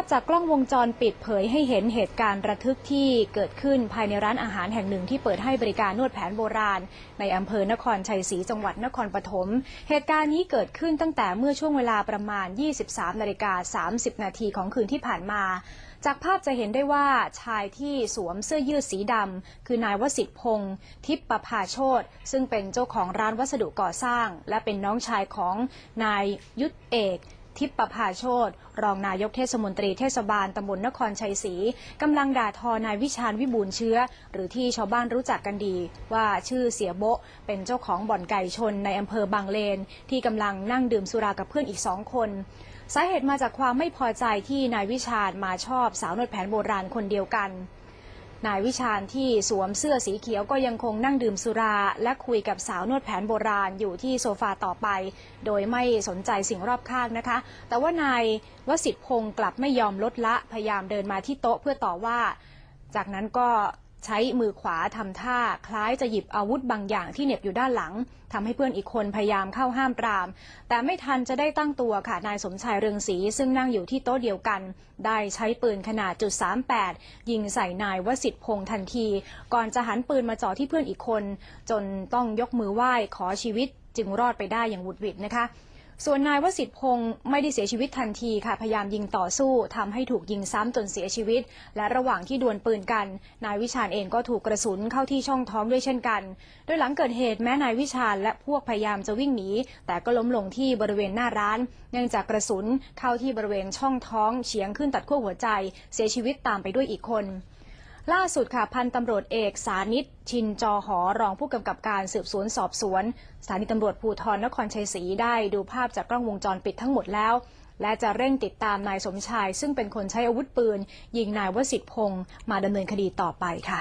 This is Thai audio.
พจากกล้องวงจรปิดเผยให้เห็นเหตุการณ์ระทึกที่เกิดขึ้นภายในร้านอาหารแห่งหนึ่งที่เปิดให้บริการนวดแผนโบราณ ในอำเภอนครชัยศรีจังหวัดนครปฐม เหตุการณ์นี้เกิดขึ้นตั้งแต่เมื่อช่วงเวลาประมาณ 23นาฬิกา30 นาทีของคืนที่ผ่านมา จากภาพจะเห็นได้ว่าชายที่สวมเสื้อยืดสีดำคือนายวสิทธิพงศ์ทิพประภาโชตซึ่งเป็นเจ้าของร้านวัสดุก่อสร้าง และเป็นน้องชายของนายยุทธเอก ทิพประภาโชตรองนายกเทศมนตรีเทศบาลตำบลนครชัยศรีกำลังด่าทอนายวิชาญวิบูลเชื้อ หรือที่ชาวบ้านรู้จักกันดี ว่าชื่อเสียโบะเป็นเจ้าของบ่อนไก่ชนในอำเภอบางเลน ที่กำลังนั่งดื่มสุรากับเพื่อนอีกสองคนสาเหตุมาจากความไม่พอใจที่นายวิชาญมาชอบสาวนวดแผนโบราณคนเดียวกัน นายวิชาญที่สวมเสื้อสีเขียวก็ยังคงนั่งดื่มสุรา และคุยกับสาวนวดแผนโบราณอยู่ที่โซฟาต่อไป โดยไม่สนใจสิ่งรอบข้างนะคะ แต่ว่านายวสิทธิพงศ์กลับไม่ยอมลดละพยายามเดินมาที่โต๊ะเพื่อต่อว่า จากนั้นก็ ใช้มือขวาทำท่า คล้ายจะหยิบอาวุธบางอย่างที่เหน็บอยู่ด้านหลังทำให้เพื่อนอีกคนพยายามเข้าห้ามปราม แต่ไม่ทันจะได้ตั้งตัวค่ะนายสมชายเรืองศรีซึ่งนั่งอยู่ที่โต๊ะเดียวกัน ได้ใช้ปืนขนาดจุด38ยิงใส่นายวสิทธิพงศ์ทันที ก่อนจะหันปืนมาจ่อที่เพื่อนอีกคน จนต้องยกมือไหว้ขอชีวิตจึงรอดไปได้อย่างหวุดหวิดนะคะ ส่วนนายวสิทธิพงศ์ไม่ได้เสียชีวิตทันทีค่ะ พยายามยิงต่อสู้ทำให้ถูกยิงซ้ำจนเสียชีวิต และระหว่างที่ดวลปืนกัน นายวิชาญเองก็ถูกกระสุนเข้าที่ช่องท้องด้วยเช่นกัน โดยหลังเกิดเหตุแม้นายวิชาญและพวกพยายามจะวิ่งหนี แต่ก็ล้มลงที่บริเวณหน้าร้าน เนื่องจากกระสุนเข้าที่บริเวณช่องท้องเฉียงขึ้นตัดขั้วหัวใจ เสียชีวิตตามไปด้วยอีกคน ล่าสุดค่ะพันตำรวจเอกสานิตชินจอหอรองผู้กำกับการสืบสวนสอบสวนสถานีตำรวจภูธรนครชัยศรีได้ดูภาพจากกล้องวงจรปิดทั้งหมดแล้ว และจะเร่งติดตามนายสมชาย ซึ่งเป็นคนใช้อาวุธปืน ยิงนายวสิทธิพงศ์มาดำเนินคดีต่อไปค่ะ